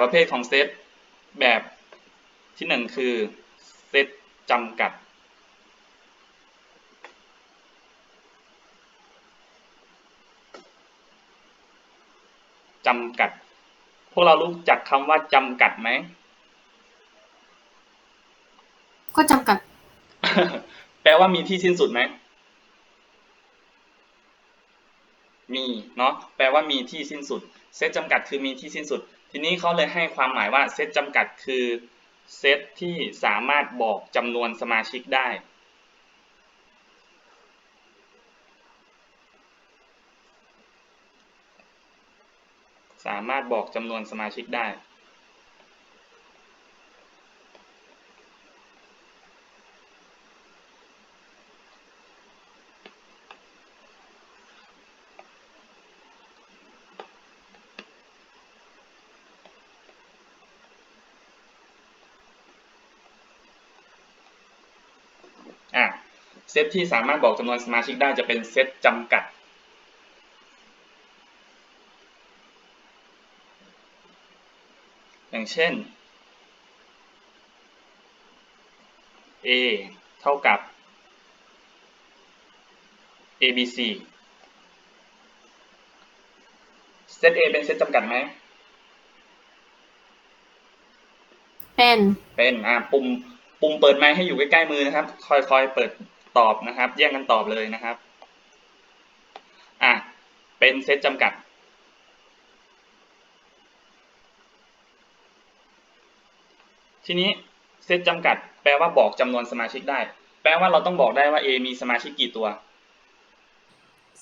ประเภทของเซตแบบที่หนึ่งคือเซตจำกัด จำกัด พวกเรารู้จักคำว่าจำกัดไหม ก็จำกัด แปลว่ามีที่สิ้นสุดไหม มี เนาะ แปลว่ามีที่สิ้นสุด เซตจำกัดคือมีที่สิ้นสุด ทีนี้เขาเลยให้ความหมายว่าเซตจำกัดคือเซตที่สามารถบอกจำนวนสมาชิกได้ สามารถบอกจำนวนสมาชิกได้ อะเซ ตที่สามารถบอกจำนวนสมาชิกได้จะเป็นเซตจำกัด อย่างเช่น a เท่ากับ abc เซต a เป็นเซตจำกัดไหม เป็น เป็น อ่าปุ่ม ปุ่มเปิดไมค์ให้อยู่ใกล้ๆมือนะครับคอยคอยเปิด ตอบนะครับแย่งกันตอบเลยนะครับอะเป็นเซตจำกัด ทีนี้เซตจำกัด แปลว่าบอกจำนวนสมาชิกได้ แปลว่าเราต้องบอกได้ว่า A มีสมาชิกกี่ตัว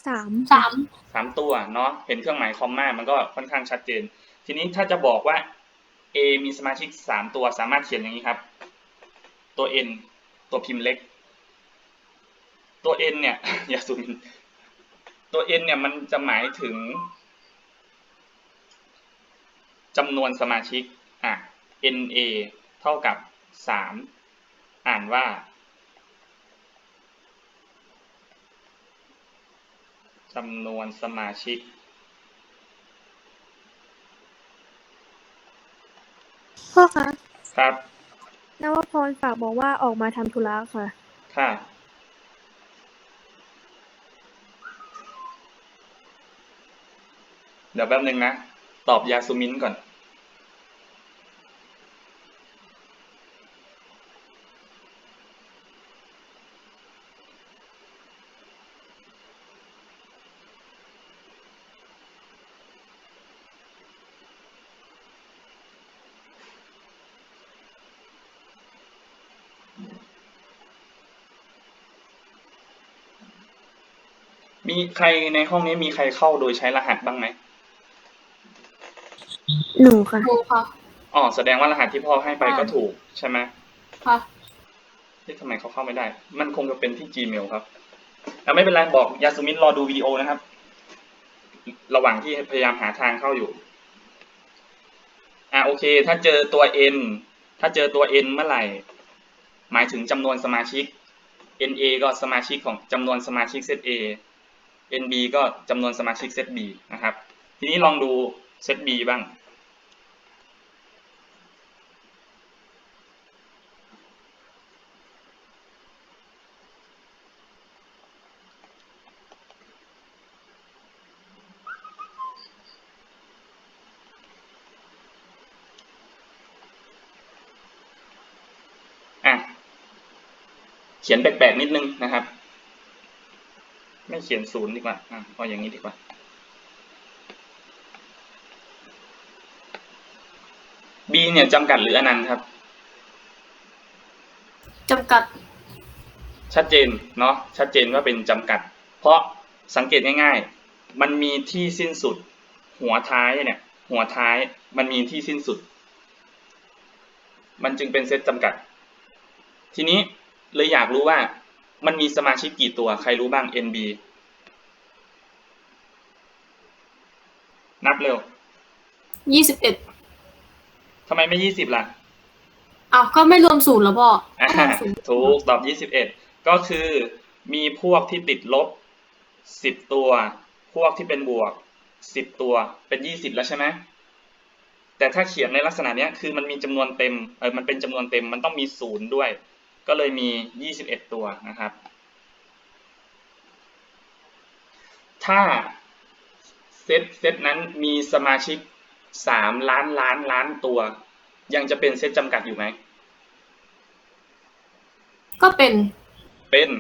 สามสามสามตัวเนาะเห็นเครื่องหมายคอมมามันก็ค่อนข้างชัดเจน ทีนี้ถ้าจะบอกว่า A มีสมาชิกสามตัวสามารถเขียนอย่างนี้ครับ ตัว n ตัวพิมพ์เล็ก ตัว n เนี่ยอย่าซูมอินตัว n เนี่ยมันจะหมายถึงจำนวนสมาชิกอะ na เท่ากับสามอ่านว่า จำนวนสมาชิก พ่อคะครับนวพรฝากบอกว่าออกมาทำธุระค่ะ ค่ะ เดี๋ยวแป๊บนึงนะ ตอบยาซูมินก่อน มีใครในห้องนี้มีใครเข้าโดยใช้รหัสบ้างไหม หนูค่ะครูค่ะ อ๋อแสดงว่ารหัสที่พ่อให้ไปค่ะก็ถูกใช่ไหมค่ะเฮ้ยทำไมเขาเข้าไม่ได้ มันคงจะเป็นที่ Gmail ครับอะไม่เป็นไรบอกยาสุมินรอดูวิดีโอนะครับ ระหว่างที่พยายามหาทางเข้าอยู่ อะโอเค ถ้าเจอตัว n ถ้าเจอตัว n เมื่อไหร่ หมายถึงจำนวนสมาชิก na ก็สมาชิกของจำนวนสมาชิกเซต a nb ก็จำนวนสมาชิกเซต b นะครับ ทีนี้ลองดูเซต b บ้าง ขียนแปลกๆนิดนึงนะครับ ไม่เขียนศูนย์ดีกว่าอะเอาอย่างนี้ดีกว่า B เนี่ยจำกัดหรืออนันต์ครับจำกัด ชัดเจนเนาะชัดเจนว่าเป็นจำกัด เพราะสังเกตง่ายๆ มันมีที่สิ้นสุด หัวท้ายเนี่ย หัวท้ายมันมีที่สิ้นสุด มันจึงเป็นเซตจำกัด ทีนี้ เลยอยากรู้ว่ามันมีสมาชิกกี่ตัวใครรู้บ้าง NB นับเร็วยี่สิบเอ็ดทำไมไม่ยี่สิบล่ะอ้าวก็ไม่รวมศูนย์แล้วพ่ออ่าไม่รวมศูนย์ถูกตอบยี่สิบเอ็ดก็คือมีพวกที่ติดลบสิบตัว พวกที่เป็นบวกสิบตัวเป็นยี่สิบแล้วใช่ไหมแต่ถ้าเขียนในลักษณะเนี้ยคือมันมีจำนวนเต็มเออมันเป็นจำนวนเต็มมันต้องมีศูนย์ด้วย ก็เลยมี 21 ตัวนะครับ ถ้าเซตเซตนั้นมีสมาชิก 3 ล้านล้านล้านตัว ยังจะเป็นเซตจำกัดอยู่ไหม ก็เป็น เป็น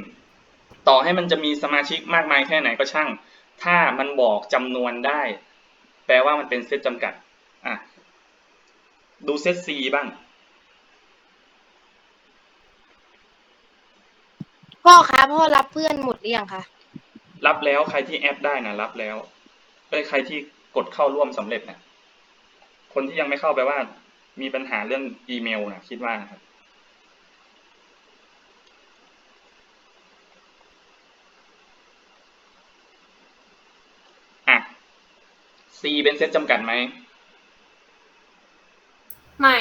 ต่อให้มันจะมีสมาชิกมากมายแค่ไหนก็ช่าง ถ้ามันบอกจำนวนได้ แปลว่ามันเป็นเซตจำกัด อะ ดูเซต C บ้าง พ่อคะพ่อรับเพื่อนหมดหรือยังคะรับแล้วใครที่แอดได้นะรับแล้วเอ้ยใครที่กดเข้าร่วมสำเร็จนะคนที่ยังไม่เข้าแปลว่า มีปัญหาเรื่องอีเมลนะคิดว่านะครับ อะ C เป็นเซตจำกัดไหม ไม่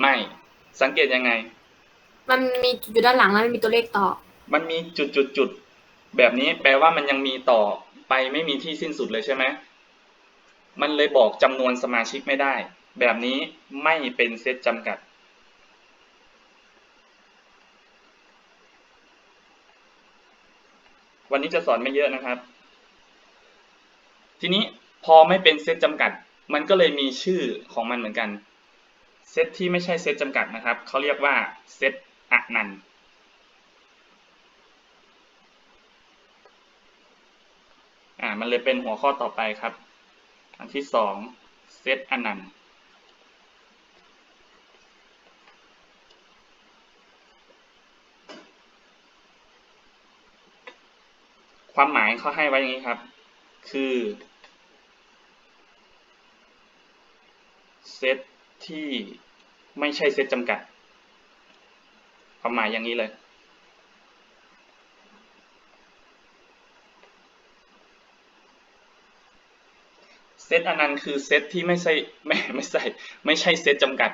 ไม่ สังเกตยังไง มันมีจุดอยู่ด้านหลังแล้วมันมีตัวเลขต่อ มันมีจุดจุดจุดแบบนี้แปลว่ามันยังมีต่อไปไม่มีที่สิ้นสุดเลยใช่ไหมมันเลยบอกจำนวนสมาชิกไม่ได้ แบบนี้ไม่เป็นเซตจำกัด วันนี้จะสอนไม่เยอะนะครับ ทีนี้พอไม่เป็นเซตจำกัด มันก็เลยมีชื่อของมันเหมือนกัน เซตที่ไม่ใช่เซตจำกัดนะครับ เขาเรียกว่าเซตอนันต์ อ่า มันเลยเป็นหัวข้อต่อไปครับ อันที่สองเซตอนันต์ความหมายเขาให้ไว้อย่างนี้ครับ คือเซตที่ไม่ใช่เซตจำกัด ความหมายอย่างนี้เลย เซตอันนั้นคือเซตที่ไม่ใช่ไม่ไม่ใช่ไม่ใช่เซตจำกัด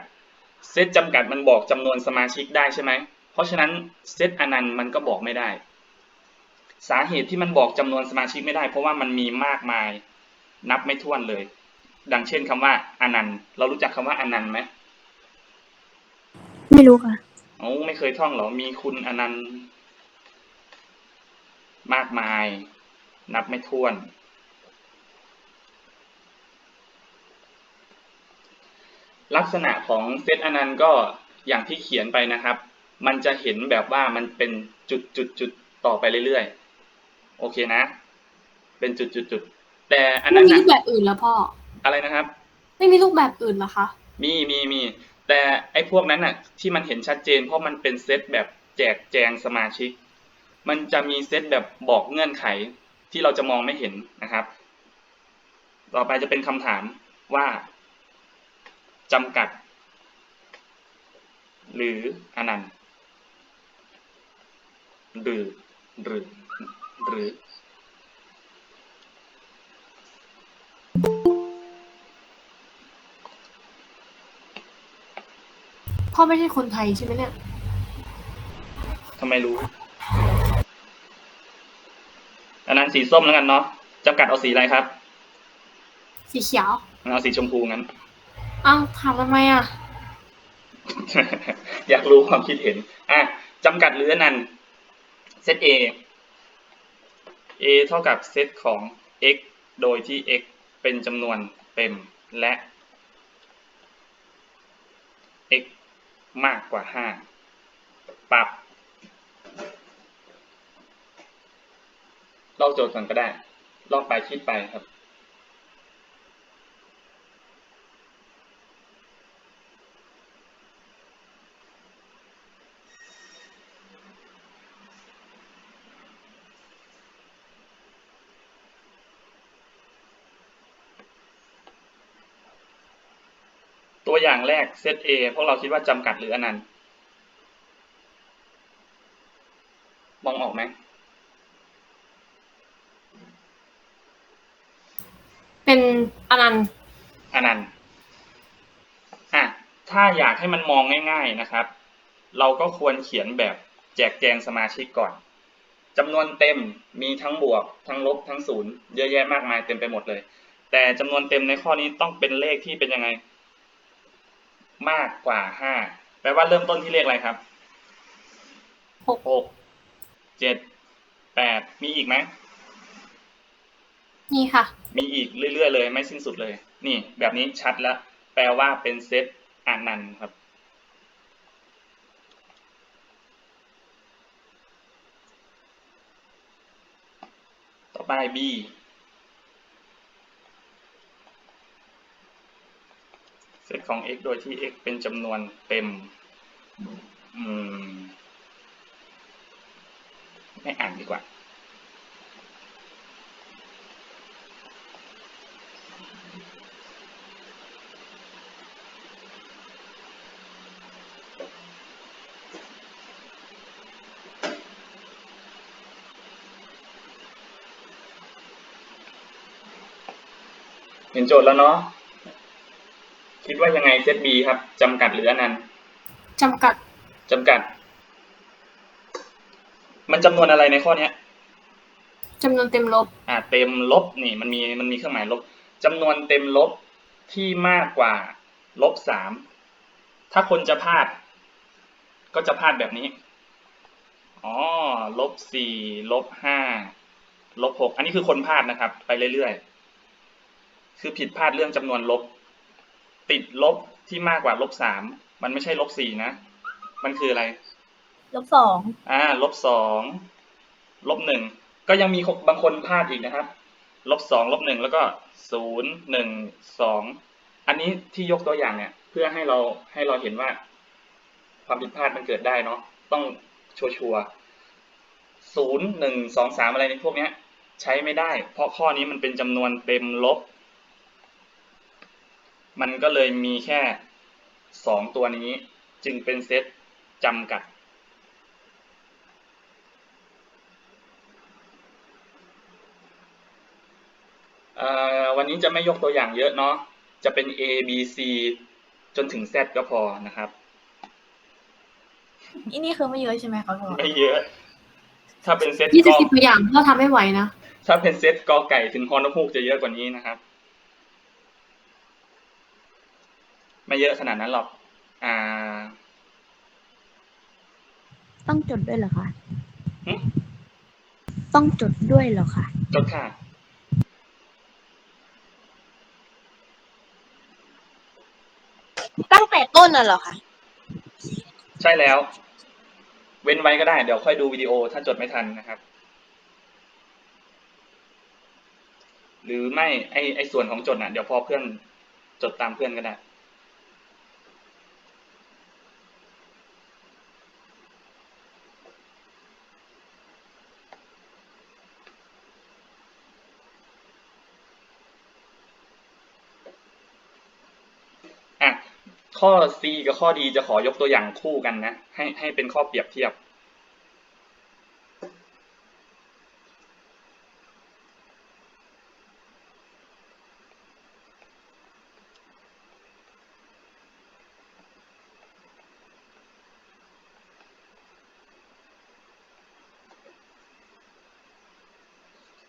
เซตจำกัดมันบอกจำนวนสมาชิกได้ใช่ไหม เพราะฉะนั้นเซตอันนั้นมันก็บอกไม่ได้ สาเหตุที่มันบอกจำนวนสมาชิกไม่ได้ เพราะว่ามันมีมากมายนับไม่ถ้วนเลย ดังเช่นคำว่าอนันต์เรารู้จักคำว่าอนันต์ไหมไม่รู้ค่ะโอ้ไม่เคยท่องเหรอ มีคุณอนันต์มากมาย นับไม่ถ้วน ลักษณะของเซตอนันต์ก็อย่างที่เขียนไปนะครับ มันจะเห็นแบบว่ามันเป็นจุดจุดจุดต่อไปเรื่อยๆ โอเคนะ เป็นจุดจุดจุดแต่อันไม่นั้นมีนะรูปแบบอื่นแล้วพ่อ อะไรนะครับ ไม่มีรูปแบบอื่นเหรอคะ มีมีมี แต่ไอ้พวกนั้นน่ะ ที่มันเห็นชัดเจนเพราะมันเป็นเซตแบบแจกแจงสมาชิก มันจะมีเซตแบบบอกเงื่อนไขที่เราจะมองไม่เห็นนะครับ ต่อไปจะเป็นคำถามว่า จำกัด หรืออนันต์ หรือ หรือ หรือ พ่อไม่ใช่คนไทยใช่ไหมเนี่ย ทำไมรู้ อันนั้นสีส้มแล้วกันเนาะจำกัดเอาสีอะไรครับ สีเขียว เอาสีชมพูงั้นเอ้าถามทำไมอะ อยากรู้ความคิดเห็น อะจำกัดหรืออนันต์เซต A A เท่ากับเซตของ x โดยที่ x เป็นจำนวนเต็มและ x มากกว่า 5 ปรับ ลอกโจทย์ก่อนก็ได้ ลอกไปคิดไปครับ ตัวอย่างแรกเซต A พวกเราคิดว่าจำกัดหรืออนันต์มองออกไหม เป็นอนันต์อนันต์อะถ้าอยากให้มันมองง่าย ๆนะครับ เราก็ควรเขียนแบบแจกแจงสมาชิกก่อนจำนวนเต็มมีทั้งบวก ทั้งลบทั้งศูนย์เยอะแยะมากมายเต็มไปหมดเลย แต่จำนวนเต็มในข้อนี้ต้องเป็นเลขที่เป็นยังไง มากกว่าห้าแปลว่าเริ่มต้นที่เลขอะไรครับหกหกเจ็ดแปดมีอีกไหมนี่ค่ะ มีอีกเรื่อยๆเลยไม่สิ้นสุดเลย นี่ แบบนี้ชัดแล้ว แปลว่าเป็นเซตอนันต์ครับ ต่อไป B เซ ตของ x โดยที่ x เป็นจำนวนเต็มอืมไม่อ่านดีกว่า เห็นโจทย์แล้วเนาะ คิดว่ายังไงเซต B ครับจำกัดหรืออนันต์จำกัดจำกัด มันจำนวนอะไรในข้อเนี้ยจำนวนเต็มลบ อ่าเต็มลบนี่มันมีมันมีเครื่องหมายลบจำนวนเต็มลบที่มากกว่าลบสามถ้าคนจะพลาด ก็จะพลาดแบบนี้อ๋อลบสี่ลบห้าลบหกอันนี้คือคนพลาดนะครับ ไปเรื่อยๆ คือผิดพลาดเรื่องจำนวนลบ ติดลบที่มากกว่าลบสามมันไม่ใช่ลบสี่นะ มันคืออะไร ลบสองอ่าลบสองลบหนึ่งก็ยังมีบางคนพลาดอีกนะครับลบสองลบหนึ่งแล้วก็ศูนย์หนึ่งสองอันนี้ที่ยกตัวอย่างเนี่ย เพื่อให้เราให้เราเห็นว่า ความผิดพลาดมันเกิดได้เนาะต้องชัวร์ศูนย์หนึ่งสองสามอะไรในพวกเนี้ย ใช้ไม่ได้ เพราะข้อนี้มันเป็นจำนวนเต็มลบ มันก็เลยมีแค่สองตัวนี้ จึงเป็นเซตจำกัดเอ่อวันนี้จะไม่ยกตัวอย่างเยอะเนาะ จะเป็น A B C จนถึง Z ก็พอนะครับอันนี้คือไม่เยอะใช่ไหมคะพ่อไม่เยอะ ถ้าเป็นเซตยี่กสิบอสิบตัวอย่างเราทำไม่ไหวนะ ถ้าเป็นเซตกอไก่ถึงฮอนฮูกจะเยอะกว่านี้นะครับ ไม่เยอะขนาดนั้นหรอก อ่า ต้องจดด้วยเหรอคะหึ ต้องจดด้วยเหรอคะจดค่ะ ตั้งแต่ต้นน่ะเหรอคะใช่แล้ว เว้นไว้ก็ได้ เดี๋ยวค่อยดูวิดีโอถ้าจดไม่ทันนะครับ หรือไม่ไอไอส่วนของจดน่ะ เดี๋ยวพอเพื่อนจดตามเพื่อนก็ได้ อะ ข้อ C กับข้อ D จะขอยกตัวอย่างคู่กันนะ ให้ให้เป็นข้อเปรียบเทียบ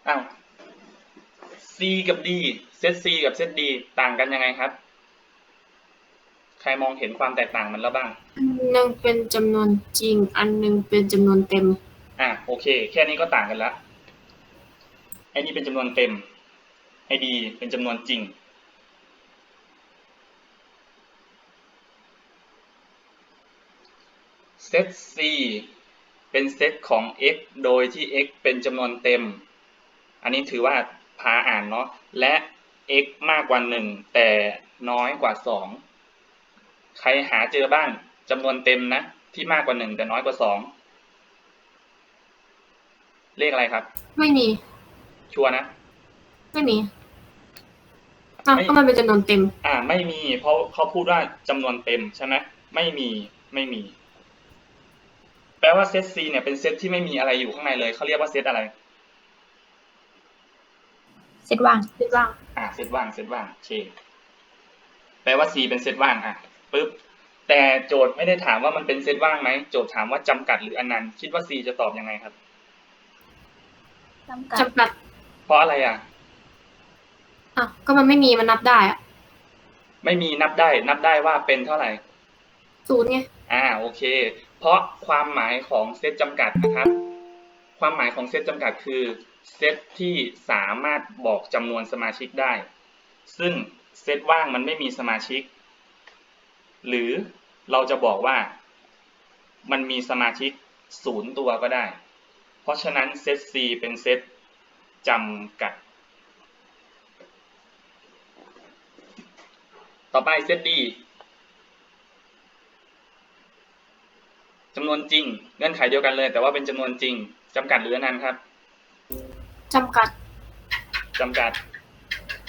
อ้าว C กับ D เซต C กับเซต D ต่างกันยังไงครับ มองเห็นความแตกต่างมันแล้วบ้าง อันหนึ่งเป็นจำนวนจริง อันหนึ่งเป็นจำนวนเต็ม อะโอเค แค่นี้ก็ต่างกันละไอ้นี่เป็นจำนวนเต็มไอ้ดีเป็นจำนวนจริง เซต C เป็นเซตของ x โดยที่ x เป็นจำนวนเต็ม อันนี้ถือว่าพาอ่านเนาะ และ x มากกว่าหนึ่งแต่น้อยกว่าสอง ใครหาเจอบ้างจำนวนเต็มนะ ที่มากกว่าหนึ่งแต่น้อยกว่าสองเลขอะไรครับ ไม่มี ชัวร์นะ ไม่มีอะไม่ก็มันเป็นจำนวนเต็ม อ่า ไม่มี เพราะเขาพูดว่าจำนวนเต็มใช่ไหมไม่มีไม่มี แปลว่าเซต C เนี่ยเป็นเซตที่ไม่มีอะไรอยู่ข้างในเลยเขาเรียกว่าเซตอะไรเซตว่างคิดว่าอ่าเซตว่างเซตว่างโอเคแปลว่า C เป็นเซตว่างอะ ปึ๊บแต่โจทย์ไม่ได้ถามว่ามันเป็นเซตว่างไหมโจทย์ถามว่าจำกัดหรืออนันต์คิดว่า C จะตอบยังไงครับจำกัดจำกัด เพราะอะไรอะอะก็มันไม่มีมันนับได้อะไม่มีนับได้ นับได้ว่าเป็นเท่าไหร่ศูนย์ไงอ่าโอเค เพราะความหมายของเซตจำกัดนะครับ ความหมายของเซตจำกัดคือเซตที่สามารถบอกจำนวนสมาชิกได้ ซึ่งเซตว่างมันไม่มีสมาชิก หรือเราจะบอกว่ามันมีสมาชิกศูนย์ตัวก็ได้ เพราะฉะนั้นเซต C เป็นเซตจำกัด ต่อไปเซต D จำนวนจริง เงื่อนไขเดียวกันเลย แต่ว่าเป็นจำนวนจริงจำกัดหรืออนันต์ครับจำกัดจำกัด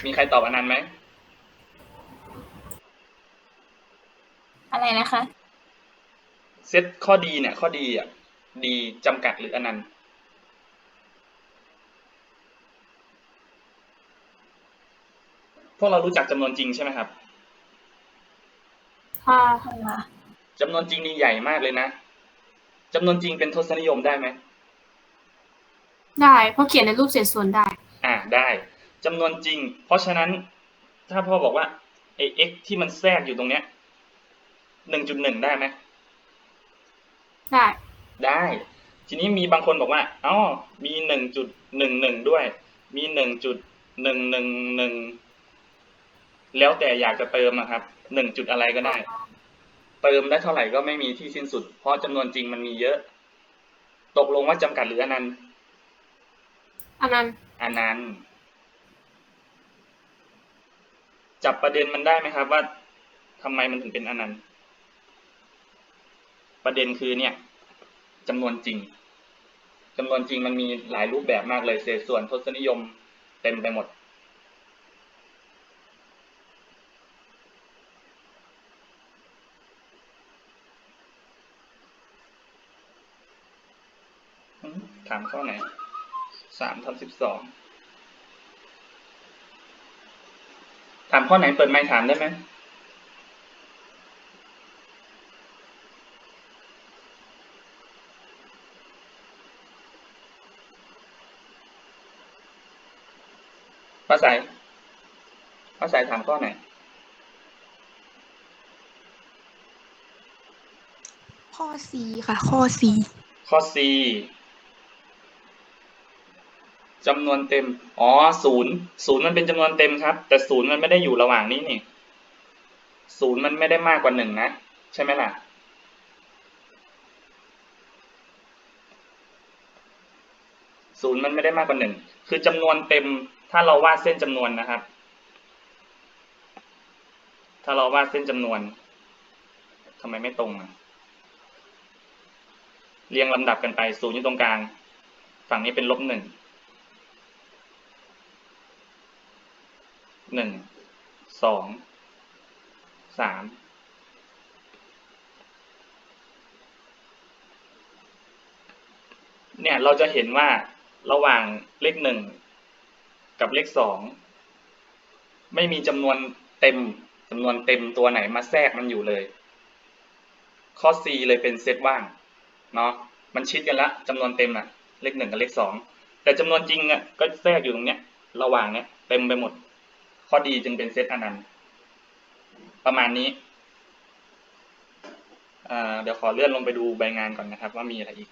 มีใครตอบอนันต์ไหม อะไรนะคะ เซตข้อดีเนี่ย ข้อดีอะ ดีจำกัดหรืออนันต์ พวกเรารู้จักจำนวนจริงใช่ไหมครับถ้าอะไรวะจำนวนจริงนี่ใหญ่มากเลยนะจำนวนจริงเป็นทศนิยมได้ไหม ได้ เพราะเขียนในรูปเศษส่วนได้ อ่าได้จำนวนจริง เพราะฉะนั้นถ้าพ่อบอกว่าไอ้ x ที่มันแทรกอยู่ตรงเนี้ย หนึ่งจุดหนึ่งได้ไหมได้ได้ ทีนี้มีบางคนบอกว่าอ๋อมีหนึ่งจุดหนึ่งหนึ่งด้วย มีหนึ่งจุดหนึ่งหนึ่งหนึ่งแล้วแต่อยากจะเติมอะครับหนึ่งจุดอะไรก็ได้ เติมได้เท่าไหร่ก็ไม่มีที่สิ้นสุด เพราะจำนวนจริงมันมีเยอะ ตกลงว่าจำกัดหรืออนันต์อันนั้นอนันต์จับประเด็นมันได้ไหมครับว่าทำไมมันถึงเป็นอนันต์ ประเด็นคือเนี่ยจำนวนจริงจำนวนจริงมันมีหลายรูปแบบมากเลยเศษส่วนทศนิยมเต็มไปหมด ถามข้อไหนสามทับสิบสองถามข้อไหนเปิดไมค์ถามได้ไหม ภาษาภาษาถามข้อไหนข้อ C ค่ะ ข้อ C ข้อ C จำนวนเต็ม อ๋อศูนย์ศูนย์มันเป็นจำนวนเต็มครับ แต่ศูนย์มันไม่ได้อยู่ระหว่างนี้นี่ศูนย์มันไม่ได้มากกว่าหนึ่งนะ ใช่ไหมล่ะ ศูนย์มันไม่ได้มากกว่าหนึ่ง คือจำนวนเต็ม ถ้าเราวาดเส้นจำนวนนะครับ ถ้าเราวาดเส้นจำนวนทำไมไม่ตรงอะเรียงลำดับกันไปศูนย์อยู่ตรงกลาง ฝั่งนี้เป็นลบหนึ่งหนึ่งสองสามเนี่ยเราจะเห็นว่าระหว่างเลขหนึ่ง กับเลขสองไม่มีจำนวนเต็มจำนวนเต็มตัวไหนมาแทรกมันอยู่เลย ข้อ C เลยเป็นเซตว่างเนาะมันชิดกันละจำนวนเต็มอะเลขหนึ่งกับเลขสองแต่จำนวนจริงอะก็แทรกอยู่ตรงเนี้ย ระหว่างเนี้ยเต็มไปหมด ข้อดีจึงเป็นเซตอนันต์ประมาณนี้เดี๋ยวขอเลื่อนลงไปดูใบงานก่อนนะครับ ว่ามีอะไรอีก